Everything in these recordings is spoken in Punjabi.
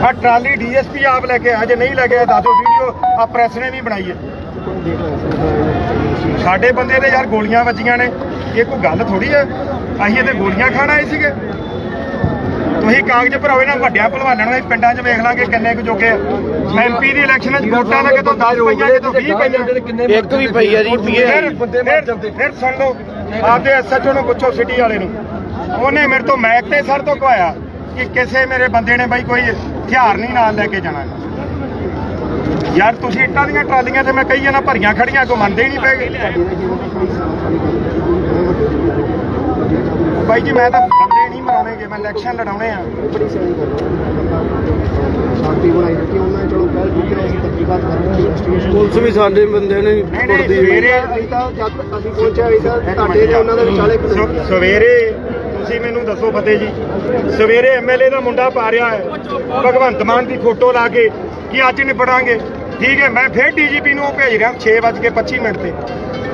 ਆ ਟਰਾਲੀ ਡੀਐਸਪੀ ਆਪ ਲੈ ਕੇ ਆਇਆ ਜੇ ਨਹੀਂ ਲੈ ਕੇ ਆਇਆ ਦੱਸੋ ਵੀਡੀਓ ਆ ਪ੍ਰੈਸ ਨੇ ਵੀ ਬਣਾਈ ਹੈ। ਸਾਡੇ ਬੰਦੇ ਦੇ ਯਾਰ ਗੋਲੀਆਂ ਵੱਜੀਆਂ ਨੇ ਇਹ ਕੋਈ ਗੱਲ ਥੋੜੀ ਹੈ? ਅਸੀਂ ਇਹਦੇ ਗੋਲੀਆਂ ਖਾਣ ਆਏ ਸੀਗੇ। ਤੁਸੀਂ ਕਾਗਜ਼ ਭਰਾਓ ਇਹਨਾਂ ਵੱਡਿਆਂ ਭਲਵਾਨਾਂ ਨੂੰ ਅਸੀਂ ਪਿੰਡਾਂ 'ਚ ਵੇਖ ਲਾਂਗੇ ਕਿੰਨੇ ਕੁ ਜੋਗੇ ਐਮਪੀ ਦੀ ਇਲੈਕਸ਼ਨ 'ਚ ਵੋਟਾਂ ਦਾ ਕਿਤੋਂ 10 ਪਈਆਂ ਕਿਤੋਂ 20 ਪਈਆਂ ਇੱਕ ਵੀ ਪਈ ਆ ਜੀ ਪੀਏ ਫਿਰ ਫਿਰ ਫਿਰ ਸੁਣ ਲਓ ਆਪਦੇ ਐਸਐਚਓ ਨੂੰ ਪੁੱਛੋ ਸਿਟੀ ਵਾਲੇ ਨੂੰ। ਉਹਨੇ ਮੇਰੇ ਤੋਂ ਮੈਕ ਤੇ ਸਰ ਤੋਂ ਕਹਾਇਆ ਕਿ ਕਿਸੇ ਮੇਰੇ ਬੰਦੇ ਨੇ ਬਾਈ ਕੋਈ ਹਥਿਆਰ ਨਹੀਂ ਨਾਲ ਲੈ ਕੇ ਜਾਣਾ। ਯਾਰ ਤੁਸੀਂ ਇੱਟਾਂ ਦੀਆਂ ਟਰਾਲੀਆਂ ਤੇ ਮੈਂ ਕਹੀ ਜਾਣਾ ਭਰੀਆਂ ਖੜੀਆਂ ਕੋ ਮੰਨਦੇ ਹੀ ਨਹੀਂ ਪਏ। ਬਾਈ ਜੀ ਮੈਂ ਤਾਂ ਬੰਦੇ ਨਹੀਂ ਮਰਾਉਣੇਗੇ ਮੈਂ ਇਲੈਕਸ਼ਨ ਲੜਾਉਣੇ ਆ। ਸ਼ਾਂਤੀ ਬਣਾਈ ਰੱਖੀ ਉਹਨਾਂ ਨੇ ਚਲੋ ਕੱਲ ਠੀਕ ਹੈ ਅਸੀਂ ਤਹਿਕੀਕਾਤ ਕਰ ਰਹੇ ਹਾਂ ਇਨਵੈਸਟੀਗੇਸ਼ਨ ਪੁਲਿਸ ਵੀ ਸਾਡੇ ਬੰਦੇ ਨੇ ਕੁੱਟਦੀ ਸਵੇਰੇ ਅਸੀਂ ਤਾਂ ਜਦ ਅਸੀਂ ਪਹੁੰਚਿਆ ਤਾਂ ਤੁਹਾਡੇ ਤੇ ਉਹਨਾਂ ਦੇ ਵਿਚਾਲੇ ਸਵੇਰੇ ਤੁਸੀਂ ਮੈਨੂੰ ਦੱਸੋ ਫਤਿਹ ਜੀ। ਸਵੇਰੇ ਐਮਐਲਏ ਦਾ ਮੁੰਡਾ ਪਾ ਰਿਹਾ ਹੈ। ਭਗਵੰਤ ਮਾਨ ਦੀ ਫੋਟੋ ਲਾ ਕੇ ਕਿ ਅੱਜ ਨਿਪੜਾਂਗੇ ਠੀਕ ਹੈ ਮੈਂ ਫਿਰ ਡੀਜੀਪੀ ਨੂੰ ਉਹ ਭੇਜ ਰਿਹਾ 6:25 ਮਿੰਟ ਤੇ।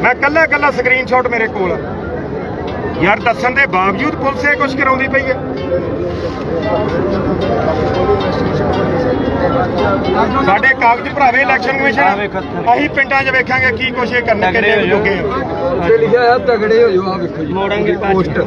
ਮੈਂ ਕੱਲਾ ਕੱਲਾ ਸਕਰੀਨਸ਼ਾਟ ਮੇਰੇ ਕੋਲ। ਆ। ਯਾਰ ਦੱਸਣ ਦੇ ਬਾਵਜੂਦ ਪੁਲਿਸ ਇਹ ਕੁਝ ਕਰਾਉਂਦੀ ਪਈ ਹੈ। ਸਾਡੇ ਕਾਗਜ਼ ਭਰਾਵੇ ਇਲੈਕਸ਼ਨ ਕਮਿਸ਼ਨ ਅਸੀਂ ਪਿੰਡਾਂ 'ਚ ਵੇਖਾਂਗੇ ਕੀ ਕੁਛ ਇਹ ਕਰਨੇ ਕਿੰਨੇ ਜੋਗੇ ਆ ਲਿਖਿਆ ਆ ਤਗੜੇ ਹੋ ਜਾਓ ਆ ਵੇਖੋ ਜੀ। ਮੋੜਾਂਗੇ ਪੋਸਟ